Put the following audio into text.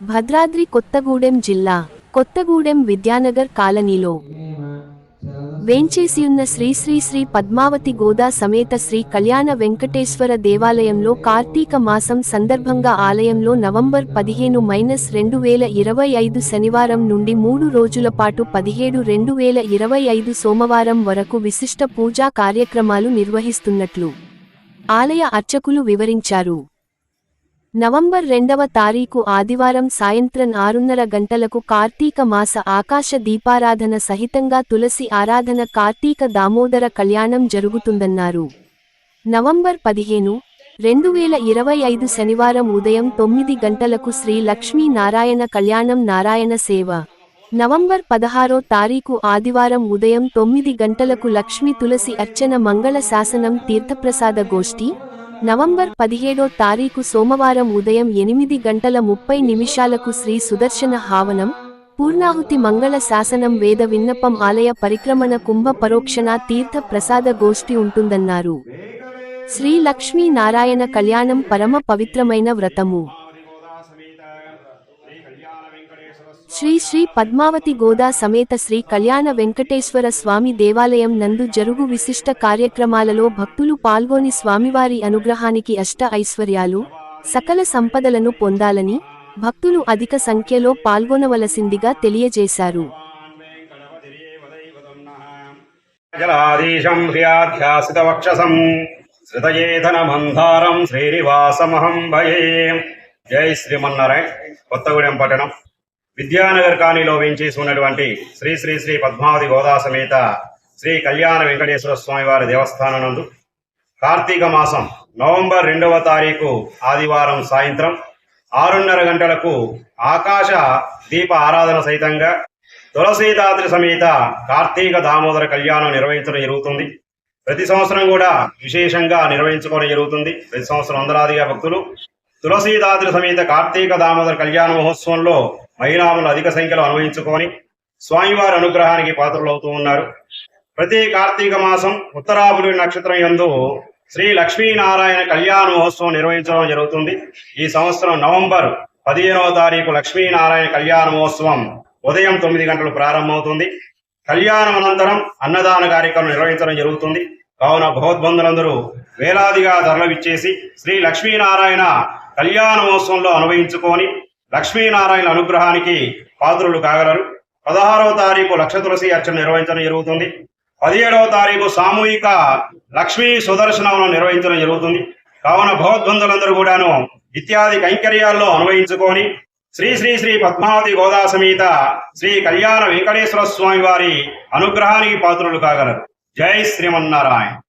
భద్రాద్రి కొత్తగూడెం జిల్లా కొత్తగూడెం విద్యానగర్ కాలనీలో వేంచేసియున్న శ్రీ శ్రీ శ్రీ పద్మావతి గోదా సమేత శ్రీ కళ్యాణ వెంకటేశ్వర దేవాలయంలో కార్తీక మాసం సందర్భంగా ఆలయంలో నవంబర్ పదిహేను మైనస్ రెండు వేల ఇరవై ఐదు శనివారం నుండి మూడు రోజుల పాటు పదిహేడు రెండు వేల ఇరవై ఐదు సోమవారం వరకు విశిష్ట పూజా కార్యక్రమాలు నిర్వహిస్తున్నట్లు ఆలయ అర్చకులు వివరించారు. నవంబర్ రెండవ తారీఖు ఆదివారం సాయంత్రం ఆరున్నర గంటలకు కార్తీక మాస ఆకాశ దీపారాధన సహితంగా తులసి ఆరాధన కార్తీక దామోదర కళ్యాణం జరుగుతుందన్నారు. నవంబర్ పదిహేను రెండు వేల ఇరవై ఐదు శనివారం ఉదయం తొమ్మిది గంటలకు శ్రీ లక్ష్మీ నారాయణ కళ్యాణం నారాయణ సేవ. నవంబర్ పదహారో తారీఖు ఆదివారం ఉదయం తొమ్మిది గంటలకు లక్ష్మీ తులసి అర్చన మంగళ శాసనం తీర్థప్రసాద గోష్ఠి నవంబర్ పదిహేడో తారీఖు సోమవారం ఉదయం ఎనిమిది గంటల ముప్పై నిమిషాలకు శ్రీ సుదర్శన హావనం పూర్ణాహుతి మంగళ శాసనం వేద విన్నపం ఆలయ పరిక్రమణ కుంభ పరోక్షణ తీర్థ ప్రసాద గోష్ఠి ఉంటుందన్నారు. శ్రీ లక్ష్మీ నారాయణ కళ్యాణం పరమ పవిత్రమైన వ్రతము. శ్రీ శ్రీ పద్మావతి గోదా సమేత శ్రీ కళ్యాణ వెంకటేశ్వర స్వామి దేవాలయం నందు జరుగు విశిష్ట కార్యక్రమాలలో భక్తులు పాల్గొని స్వామివారి అనుగ్రహానికి అష్ట ఐశ్వర్యాలు సకల సంపదలను పొందాలని భక్తులు అధిక సంఖ్యలో పాల్గొనవలసిందిగా తెలియజేశారు. జలాధీశం శ్రీనివాసమహం భయే జై శ్రీమన్నారాయణ కొత్తగూడెం పట్టణం. విద్యానగర్ కాలనీలో వేంచేసి ఉన్నటువంటి శ్రీ శ్రీ శ్రీ పద్మావతి గోదా సమేత శ్రీ కళ్యాణ వెంకటేశ్వర స్వామి వారి దేవస్థానం నందు కార్తీక మాసం నవంబర్ రెండవ తారీఖు ఆదివారం సాయంత్రం ఆరున్నర గంటలకు ఆకాశ దీప ఆరాధన సహితంగా తులసీదాత్రి సమేత కార్తీక దామోదర కళ్యాణం నిర్వహించడం జరుగుతుంది. ప్రతి సంవత్సరం కూడా విశేషంగా నిర్వహించుకోవడం జరుగుతుంది. ప్రతి సంవత్సరం వందలాదిగా భక్తులు తులసీదాద్రి సమేత కార్తీక దామోదర కళ్యాణ మహోత్సవంలో మహిళాములు అధిక సంఖ్యలో అనుభవించుకొని స్వామివారి అనుగ్రహానికి పాత్రలు అవుతూ ఉన్నారు. ప్రతి కార్తీక మాసం ఉత్తరాభుడి నక్షత్రం యందు శ్రీ లక్ష్మీనారాయణ కళ్యాణ మహోత్సవం నిర్వహించడం జరుగుతుంది. ఈ సంవత్సరం నవంబర్ పదిహేనవ తారీఖు లక్ష్మీనారాయణ కళ్యాణ మహోత్సవం ఉదయం తొమ్మిది గంటలు ప్రారంభమవుతుంది. కళ్యాణం అనంతరం అన్నదాన కార్యక్రమం నిర్వహించడం జరుగుతుంది. కావున భగవద్బంధులందరూ వేలాదిగా ధరలు ఇచ్చేసి శ్రీ లక్ష్మీనారాయణ కళ్యాణ మహోత్సవంలో అనుభవించుకొని లక్ష్మీనారాయణ అనుగ్రహానికి పాత్రులు కాగలరు. పదహారవ తారీఖు లక్ష తులసి అర్చన నిర్వహించడం జరుగుతుంది. పదిహేడవ తారీఖు సామూహిక లక్ష్మీ సుదర్శనం నిర్వహించడం జరుగుతుంది. కావున భగవద్బంధులందరూ కూడాను ఇత్యాది కైంకర్యాల్లో అనుభవించుకొని శ్రీ శ్రీ శ్రీ పద్మావతి గోదా సమేత శ్రీ కళ్యాణ వెంకటేశ్వర స్వామి వారి అనుగ్రహానికి పాత్రులు కాగలరు. జై శ్రీమన్నారాయణ.